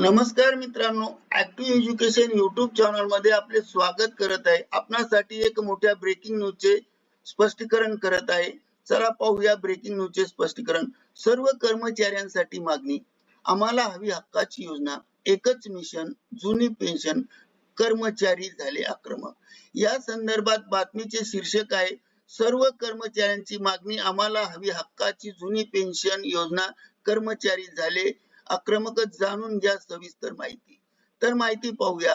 नमस्कार मित्रांनो active education YouTube चॅनलमध्ये आपले स्वागत करत आहे. आपणासाठी एक मोठ्या ब्रेकिंग न्यूजचे स्पष्टीकरण करत आहे. चला पाहूया ब्रेकिंग न्यूजचे स्पष्टीकरण. सर्व कर्मचाऱ्यांसाठी मागणी. आम्हाला हवी हक्काची योजना. एकच मिशन जुनी पेन्शन कर्मचारी झाले आक्रमक. या संदर्भात बातमीचे शीर्षक आहे सर्व कर्मचाऱ्यांची मागणी आम्हाला हवी हक्काची जुनी पेन्शन योजना कर्मचारी झाले आक्रमकच जाणून घ्या सविस्तर माहिती. तर माहिती पाहूया.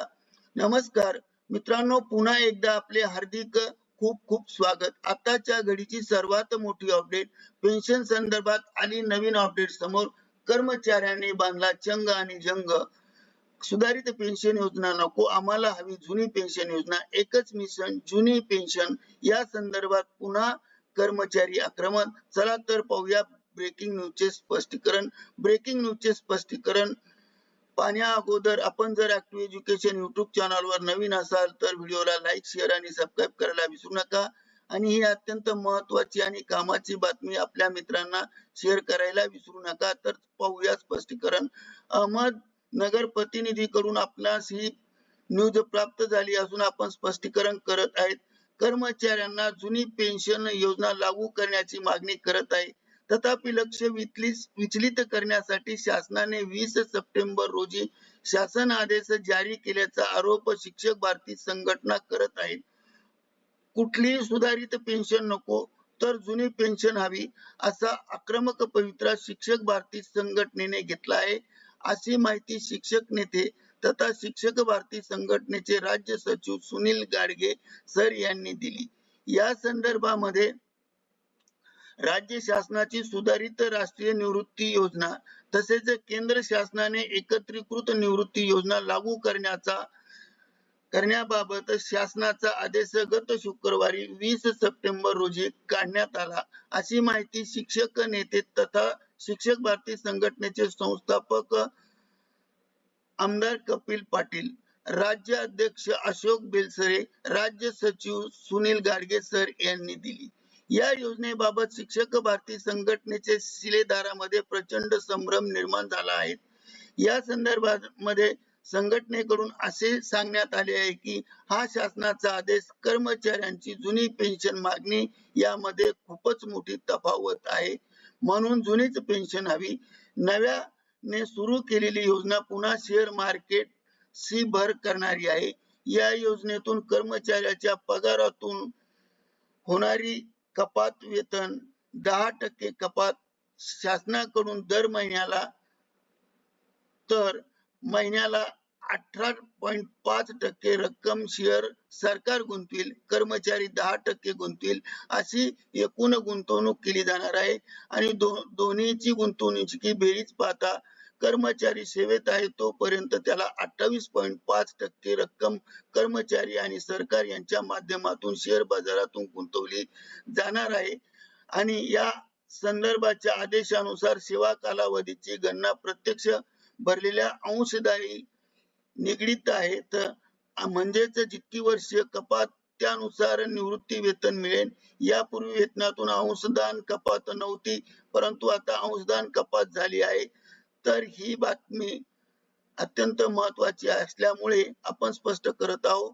नमस्कार. मित्रांनो पुन्हा एकदा आपले हार्दिक खूप खूप स्वागत. आताच्या घडीची सर्वात मोठी अपडेट पेन्शन संदर्भात आली नवीन अपडेट समोर कर्मचाऱ्यांनी बांधला चंग आणि जंग. सुधारित पेन्शन योजना नको आम्हाला हवी जुनी पेन्शन योजना एकच मिशन जुनी पेन्शन या संदर्भात पुन्हा कर्मचारी आक्रमण. चला तर पाहूया ब्रेकिंग न्यूजचे स्पष्टीकरण ब्रेकिंग न्यूजचे स्पष्टीकरण. पाहण्या अगोदर आपण जर ऍक्टिव्ह एज्युकेशन युट्यूब चॅनलवर नवीन असाल तर व्हिडिओला लाईक शेअर आणि सबस्क्राईब करायला विसरू नका. आणि ही अत्यंत महत्वाची आणि कामाची बातमी आपल्या मित्रांना शेअर करायला विसरू नका. तर पाहूया स्पष्टीकरण. अहमद नगर प्रतिनिधीकडून आपणास ही न्यूज प्राप्त झाली असून आपण स्पष्टीकरण करत आहेत. कर्मचाऱ्यांना जुनी पेन्शन योजना लागू करण्याची मागणी करत आहे. तथापि लक्ष विचलित करण्यासाठी शासनाने वीस सप्टेंबर रोजी शासन आदेश जारी केल्याचा आरोप शिक्षक भारती संघटना करत आहे कुठलीही सुधारित पेन्शन नको तर जुनी पेन्शन हवी असा आक्रमक पवित्रा शिक्षक भारती संघटनेने घेतला आहे. अशी माहिती शिक्षक नेते तथा शिक्षक भारती संघटनेचे राज्य सचिव सुनील गाडगे सर यांनी दिली. या संदर्भामध्ये राज्य शासनाची सुधारित राष्ट्रीय निवृत्ती योजना तसेच केंद्र शासनाने एकत्रीकृत निवृत्ती योजना लागू करण्याचा करण्याबाबत शासनाचा आदेश गत शुक्रवारी वीस सप्टेंबर रोजी काढण्यात आला. अशी माहिती शिक्षक नेते तथा शिक्षक भारती संघटनेचे संस्थापक आमदार कपिल पाटील राज्य अध्यक्ष अशोक बेलसरे राज्य सचिव सुनील गाडगे सर यांनी दिली. या योजनेबाबत शिक्षक भारती संघटनेचे शिलेदारामध्ये प्रचंड संभ्रम निर्माण झाला आहे. या संदर्भात मध्ये संघटनेकडून असे सांगण्यात आले आहे की हा शासनाचा आदेश कर्मचाऱ्यांची जुनी पेन्शन मागणी यामध्ये खूपच मोठी तफावत आहे. म्हणून जुनीच पेन्शन हवी. नव्याने सुरू केलेली योजना पुन्हा शेअर मार्केट सी भर करणारी आहे. या योजनेतून कर्मचाऱ्याच्या पगारातून होणारी कपात वेतन दहा टक्के कपात शासनाकडून दर महिन्याला तर महिन्याला अठरा पॉईंट पाच टक्के रक्कम शेअर सरकार गुंतविल कर्मचारी दहा टक्के गुंतविल अशी एकूण गुंतवणूक केली जाणार आहे. आणि दो दोन्हीची गुंतवणुकीची बेरीज पाहता कर्मचारी सेवेत आहे तोपर्यंत त्याला अठ्ठावीस पॉईंट पाच टक्के रक्कम कर्मचारी आणि सरकार यांच्या माध्यमातून शेअर बाजारातून गुंतवली जाणार आहे. आणि या संदर्भाच्या आदेशानुसार सेवा कालावधीची गणना प्रत्यक्ष भरलेल्या अंशदायी निगडीत आहे. तर म्हणजेच जितकी वर्षीय कपात त्यानुसार निवृत्ती वेतन मिळेल. यापूर्वी वेतनातून अंशदान कपात नव्हती परंतु आता अंशदान कपात झाली आहे. तर ही बातमी अत्यंत महत्वाची असल्यामुळे आपण स्पष्ट करत आहोत.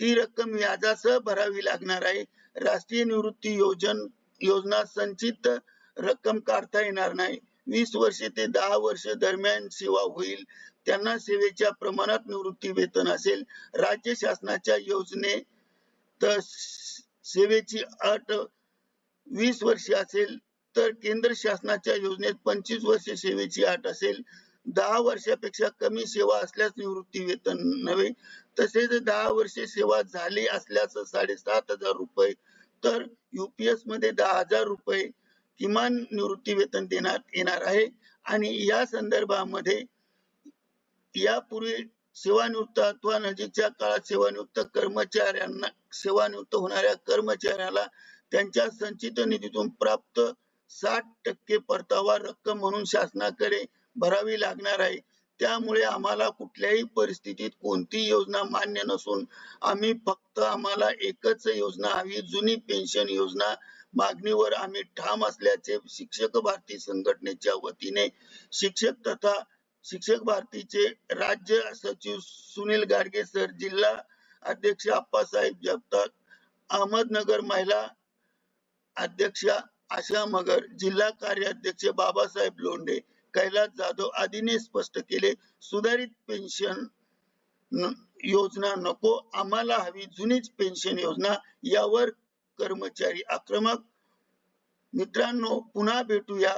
ती रक्कम व्याजासह भरावी लागणार आहे. राष्ट्रीय निवृत्ती योजन योजना संचित रक्कम काढता येणार नाही. वीस वर्षे ते दहा वर्ष दरम्यान सेवा होईल. त्यांना सेवेच्या प्रमाणात निवृत्ती वेतन असेल. राज्य शासनाच्या योजने तर सेवेची अट वीस वर्षे असेल. तर केंद्र शासनाच्या योजनेत पंचवीस वर्ष सेवेची अट असेल. दहा वर्षापेक्षा कमी सेवा असल्यास निवृत्ती वेतन नव्हे. तसेच दहा वर्षे सेवा झाली असल्यास साडेसात हजार रुपये तर युपीएसमध्ये दहा हजार रुपये किमान निवृत्ती वेतन देण्यात येणार आहे. आणि या संदर्भामध्ये यापूर्वी सेवानिवृत्त अथवा नजीकच्या काळात सेवानिवृत्त कर्मचाऱ्यांना सेवानिवृत्त होणाऱ्या कर्मचाऱ्याला त्यांच्या संचित निधीतून प्राप्त साठ टक्के परतावा रक्कम म्हणून शासनाकडे भरावी लागणार आहे. त्यामुळे आम्हाला कुठल्याही परिस्थितीत कोणती योजना मान्य नसून आम्ही फक्त आम्हाला एकच योजना हवी जुनी पेन्शन योजना मागणीवर आम्ही ठाम असल्याचे शिक्षक भारती संघटनेच्या वतीने शिक्षक तथा शिक्षक भारतीचे राज्य सचिव सुनील गाडगे सर जिल्हा अध्यक्ष अप्पासाहेब जगताप अहमदनगर महिला अध्यक्षा आशा मगर जिल्हा कार्याध्यक्ष बाबासाहेब लोंढे कैलास जाधव आदीने स्पष्ट केले सुधारित पेन्शन योजना नको आम्हाला हवी जुनीच पेन्शन योजना यावर कर्मचारी आक्रमक. मित्रांनो पुन्हा भेटूया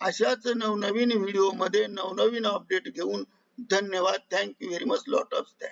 अशाच नवनवीन व्हिडिओमध्ये नवनवीन अपडेट घेऊन धन्यवाद. Thank you very much lot of thank